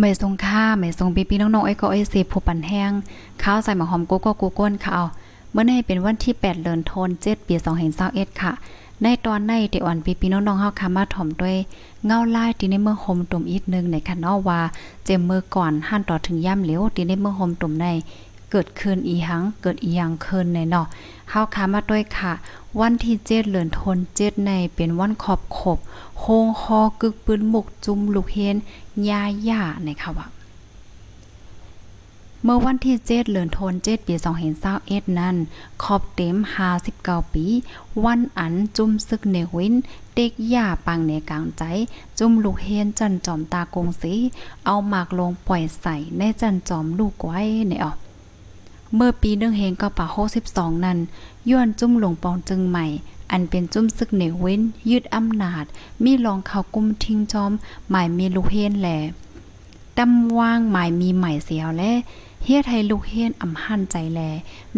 เม่ทรงค่าไม่ทรงปีปีน้องๆไอ้ก็ไอ้เสพผู้ปันแห้งข้าวใส่หมอหอมโกโก้กูก้นค่ะเอาเมื่อในเป็นวันที่ 8 เดือนธันวาคม7ปี2021ค่ะ ในตอนในเดอ่อนปีปีน้องๆเฮาค่ะมาถ่อมด้วยเงาลายที่ในเมืองโฮมตุ่มอีกนึงในค่ะเนาะว่าเจมเมือก่อนหั่นต่อถึงย่ำเหลวที่ในเมืองโฮมตุ่มใน เกิดขึ้นอีหังเกิดอีหยังขึ้นในเนาะเฮาค่ะมาด้วยค่ะ วันที่7เดือนธันวาคม7ในเป็นวันขอบขบโฮงฮอกึกปืนหมุกจุมลูกเฮนยาย่าในค่ะว่าเมื่อวันที่7เดือนธันวาคม7ปี2021นั้น ขอบเต็ม59ปี วันอันจุ่มซึกเนวิน เด็กย่าปังในกลางใจ จุ่มลูกเฮนจันจอมตากงสี เอาหมากลงปล่อยใส่ในจันจอมลูกไว้ในออก เมื่อปีหนึ่งเฮงก็ป่า62นั้นย้อนจุ่มหลวงปองจึงใหม่ อันเป็นจุ่มซึกเหนเว้นยึดอำนาจ มีรองเขากุ้มทิ้งจอม หมายมีลูกเฮนแหลดำว่างหมายมีใหม่เสียวและเฮ็ดให้ลูกเฮนอำหันใจแล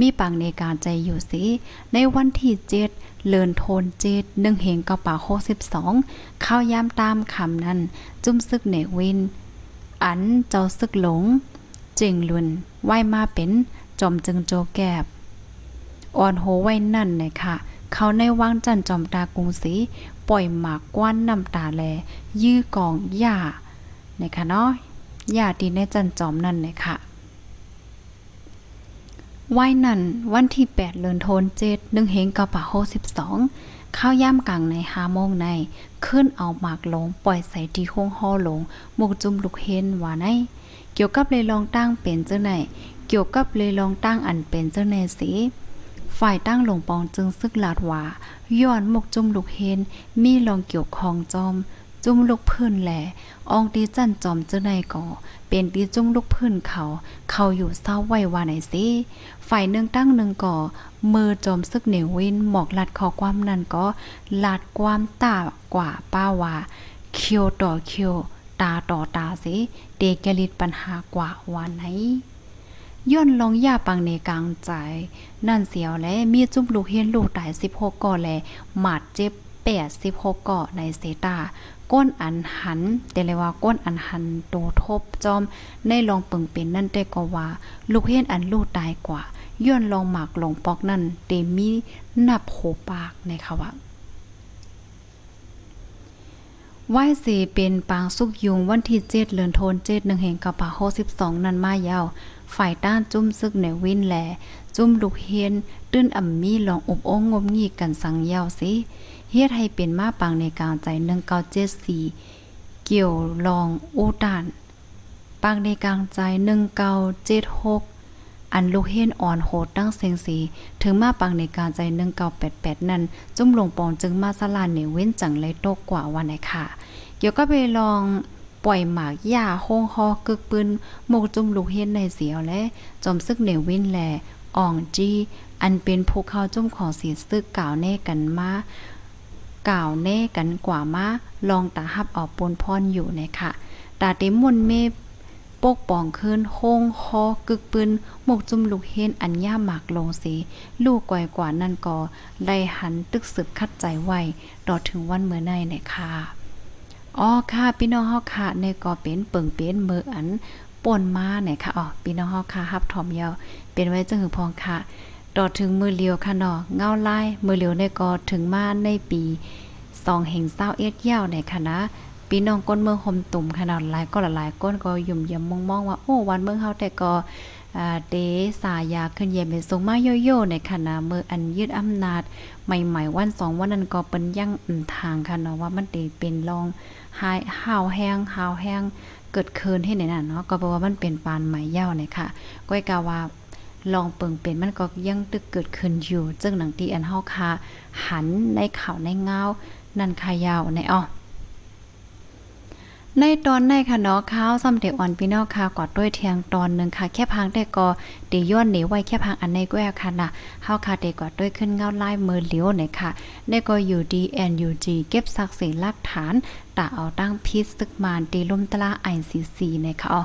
มีปังในการใจอยู่สิ ในวันที่เจ็ดเลินโทนเจ็ดนึ่งเฮงกระป่าโคสิบสองข้ายามตามคำนั้น จุ้มซึกเหนวิน อันเจ้าซึกหลง เจิงลุนไหวมาเป็น จอมจึงโจแกบอ่อนโหไว้นั่นเลยค่ะ เขาในวังจันจอมตากรุงศรีปล่อยหมากกว้านน้ำตาแล ยื้อกองหญ้านะคะเนาะหญ้าดีในจันจอมนั่นเลยค่ะไว้นั่นวันที่ 8เดือนธันเจ็ดหนึ่งเฮงกระปะโฮ12ข้าวย่ำกลางในหาโมงใน ขึ้นเอาหมากลงปล่อยใส่ที่โค้งห่อลงหมกจุ่มลูกเฮนว่าในเกี่ยวกับเลยลองตั้งเป็นเจ้าไหน เกี่ยวกับเลยลองตั้งอันเป็นเจ้าในสีฝ่ายตั้งหลวงปองจึงซึกลาดว่าย้อนหมกจุ่มลูกเฮนมีลองเกี่ยวของจอม จุ่มลูกเพิ่นแหลอองตีจันจอมเจ้าในก่อเป็นตีจุ่มลูกเพิ่นเขา เขาอยู่เศร้าไว้ว่าไหนสิฝ่ายหนึ่งตั้งหนึ่งก่อมือจอมซึกเหนวินหมอกลัดคอความนั่นก็ลัดความตากว่าป้าว่าเคียวต่อเคียวตาต่อตาสิเดกลิดปัญหากว่าว่าไหน ย้อนลองย่าปังในกลางใจ นั่นเสียวและมีจุ่มลูกเฮียนลูกตาย16ก่อแลหมาดเจ็บ86ก่อในเซตาก้นอันหันแต่เลยว่าก้นอันหันโตทบจอม ในลองปิงเป็นนั่นแต่ก็ว่า ลูกเฮียนอันลูกตายกว่าย้อนลองหมากลงปอกนั่นเตมีนับโหปากในค่ะว่า ไหว้สีเป็นปางสุกยุงวันที่เจ็ดเลือนโทนเจ็ดหนึ่งแห่งกระปะโฮสิบสองนันมายาว ฝ่ายต้านจุ้มซึกในวินแหล จุ้มลูกเฮียน ตื้นอ่ำมีลองอบโอ้งงมงีกันสังยาวสิเฮ็ดให้เป็นมาปางในกลางใจหนึ่งเก้าเจ็ดสี่เกี่ยวลองอูดานปางในกลางใจหนึ่งเก้าเจ็ดหก อันลูกเฮนอ่อนโหดตั้งเสียงสี ถึงมาปังในการใจ1988นั้น จุ่มลงปองจึงมาสลานเหนเว้นจังเลยโตกกว่าวันไหนค่ะ เกี่ยวก็ไปลองปล่อยหมากหญ้าโค้งคอกึกปืนหมกจุ่มลูกเฮนในเสียวและจอมซึกเหนวินแลอ่องจีอันเป็นภูเขาจุ่มของเสียซึกกล่าวแน่กันมากล่าวแน่กันกว่ามาลองตาหับออกปนพรอยู่นะคะตาเต็มมนเม ปกป้องขึ้นโค้งคอกึกปืนหมกจุ่มลูกเฮนอันย่าหมากลงสีลูกก่อยกว่านั่นก็ได้หันตึกสืบคัดใจไว้ต่อถึงวันเมื่อในเนี่ยค่ะอ๋อค่ะพี่น้องเฮาค่ะในก็เป็นเปิงเป็นเมืออันป่นมาเนียค่ะอ๋อพี่น้องเฮาค่ะฮับถอมยาวเป็นไว้จังหือพองค่ะต่อถึงมือเลียวค่ะเนาะเงาไลายมือเลียวในก็ถึงมาในปีสองแห่งเศร้าเอ็ดยาวในค่ะนะ พี่น้องก้นเมืองหมตุ่มขนาดหลายก็หลายก้นก็ยุ่มยำมองๆว่าโอ้วันเมืองเฮาแต่ก็เดสายาขึ้นเย็นเป็นทรงมาโยโย่ในขณะเมื่ออันยึดอำนาจ ใหม่ๆวันสองวันนั้นก็เป็นยั่งทางค่ะเนาะว่ามันได้เป็นรองหายห่าวแห้งห่าวแห้งเกิดคืนให้ในนั้นเนาะก็เพราะว่ามันเป็นปานใหม่ยาเนี่ยค่ะก้อยกาว่าลองเปิงเป็นมันก็ยังตึกเกิดขึ้นอยู่จึงหนังที่อันเฮาค่ะหันในข่าวในเงา นันค่ะยาวในอ้อ ในตอนในค่ะเนาะข้าวซ้ำเด็กอ่อนพี่น้องค่ะกอดด้วยเทียงตอนหนึ่งค่ะ แค่พังได้ก็เดย้อนหนีไว้แค่พังอันในแก้วค่ะนะเฮาค่ะเด็กกอดด้วยขึ้นเงาไล่เมือเหลียวเนี่ยค่ะในก็อยู่ดีแอนยูจีเก็บศักดิ์ศรีลักฐานตาเอาตั้งพิษตึกมานตีลุ่มตลา ICC เนี่ยค่ะอ๋อ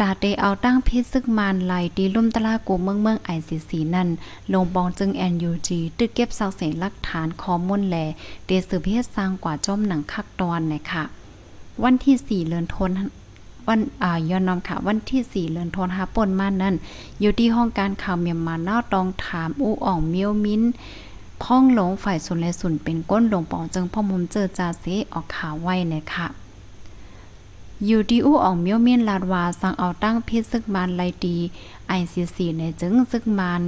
ตาเตเอาตั้งพิษซึกมานไหลดีลุ่มตะลากูเมืองเมืองไอซีซีนั่น ลงปองจึง NUG ตึกเก็บเสักเสนหลักฐานข้อมูลแลเดสืบเฮ็ดสร้างกว่าจ้อมหนังคักตอนนะคะวันที่4เดือนธันวันอ่าย้อนนอมค่ะ วันที่4เดือนธันวาคมมานั้นอยู่ที่ห้องการข่าวเมียนมาเนาตองถามอู้อ่องเมียวมินพ่องหลงฝ่ายสุนและสุนเป็นก้นหลงปองจึงพ่อมุมเจอจาเสออกข่าวไว้เนี่ยค่ะ ยู่ที่อู้อ่องเมียวมินลาดวาสังเอาตั้งพิษซึกมันไลดี ICC ในจึงซึกมัน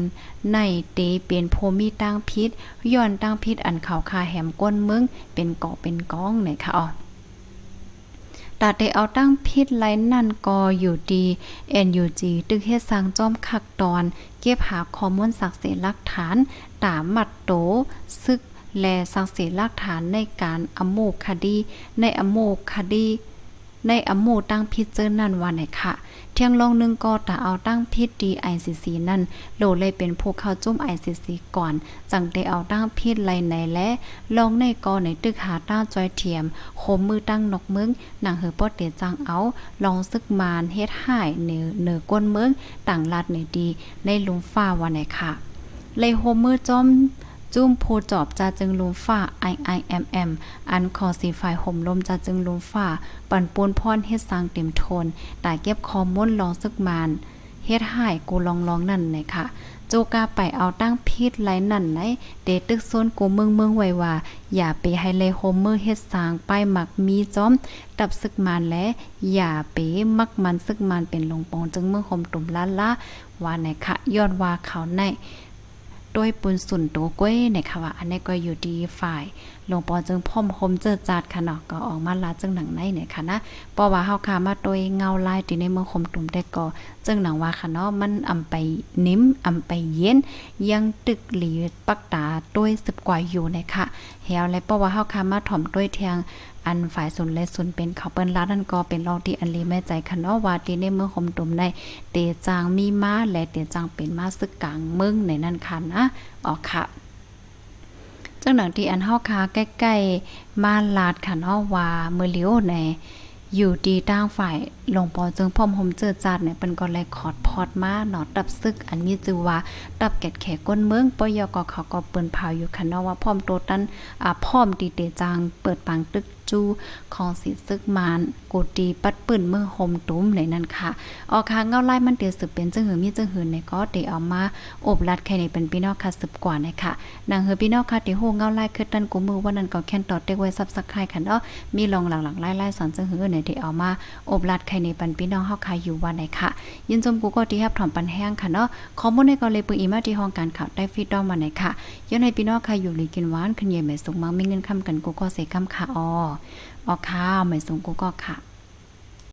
ในเตเป็นโพมีตั้งพิษย้อนตั้งพิษอันเข่าคาแหมก้นเมืองเป็นเกาะเป็นก้องเนี่ยค่ะอ๋อตาได้เอาตั้งพิษไลนั่นก็อยู่ดี NUG ตึกเฮ็ดสร้างจอมคักตอน เก็บหาข้อมูลสักเสหลักฐาน ตามมัดโตซึกและสักเสหลักฐานในการอโมคดี ในอโมคดี ในอโมตั้งพิษเจอนั่นว่าไหนค่ะ เที่ยงลงนึงก็ตาเอาตั้งพิษดี ICC นั่นโลเลยเป็นผู้เข้าจุ่ม ICC ก่อน จังได้เอาตั้งพิษไลในและลองในกอในตึกหาต้าจอยเทียมคมมือตั้งนกมึงหนังเหือปอเตจังเอาลองซึกมานเฮ็ดให้เหนือเหนือก้นเมืองต่างลาดเหนือดี ในลุมฟ้าวันไหนค่ะเลยโฮมมือจอม จุ้มโพจอบจาจึงลุมฟ้า IIMM อันคอสีฝ่ายห่มลมจาจึงลุมฟ้าปั่นปูนพรเฮ็ดสร้างเต็มโทนตาเก็บคอม้นลองซึกมานเฮ็ดให้กูลองลองนั่นไหนค่ะโจกาไปเอาตั้งพิษไหลนั่นไหนเดตึกโซนกูเมืองเมืองไว้ว่า อย่าไปให้เลยโฮมเมอร์เฮ็ดสร้างป้ายหมักมีจอม ตับซึกมานและ อย่าไปมักมันซึกมันเป็นลงปองจึงเมืองห่มตุ่มล้านละว่าไหนค่ะย้อนว่าเขาใน โดยปุนสุนโตก้วยนี่ค่ะว่าอันนี้ก็อยู่ดีฝ่ายหลวงปอจึงพ่อมคมเจอจัดค่ะเนาะก็ออกมาลาจึงหนังในเนี่ยค่ะนะเพราะว่าเฮาคามาโดยเงาลายที่ในเมืองคมตุ่มได้ก็จึงหนังว่าค่ะเนาะมันอำไปนิ่มอำไปเย็นยังตึกหลีปักตาด้วยสิบกว่าอยู่นี่ยค่ะเฮาและเพราะว่าเฮาคามาถ่อมด้วยเทียง อันฝ่ายสุนและสุนเป็นเขาเปิ้นลาดนั่นก็เป็นรองที่อันลีแม่ใจค่ะเนาะว่าที่ในเมืองคมตุ่มในเตจางมีมาและเตจางเป็นมาซึกกลางเมืองในนั้นค่ะนะออกค่ะจังหนังที่อันเฮาคาใกล้ๆมาลาดค่ะเนาะว่ามือเลียวในอยู่ดีตั้งฝ่ายหลวงปอจึงพร้อมหมเจอจัดเนี่ยเป็นก็เลยขอดพอดมาเนาะตับซึก อันมีชื่อว่าตับแกดแขก้นเมืองปยก็เขาก็เปิ้นเผาอยู่ค่ะเนาะว่าพร้อมโตตันอ่าพร้อมดีเตจางเปิดปังตึก จูของสีซึกมานกูตีปัดปืนเมือโฮมตุ้มในนั้นค่ะออกคางเงาไล่มันเตียสืบเป็นจังหือมีจังหือในก็เตเอามาอบรัดแค่ในเป็นพี่น้องค่ะสืบกว่านะคะนางเฮือพี่น้องค่ะที่โหเงาไล่คือตันกูมือวันนั้นก็แค่นต่อเต็กไว้ซับสักไข่ค่ะเนาะมีลองหลังๆไล่ๆสอนจังหือในที่เอามาอบรัดแค่ในเป็นพี่น้องเฮาค่ะอยู่วันไหนค่ะ ยินจมกูก็ที่ฮับถ่อมปันแห้งค่ะเนาะข้อมูลในก็เลยปืนอีมาที่ห้องการข่าวได้ฟีดดอมวันไหนค่ะย้อนในพี่นองค่ะอยู่หลีกินหวานขึ้นเย่แม่สุกมังมีเงินคำกันกูก็เสคำค่ะออออกข้าวเหมือนสงกูก็ค่ะ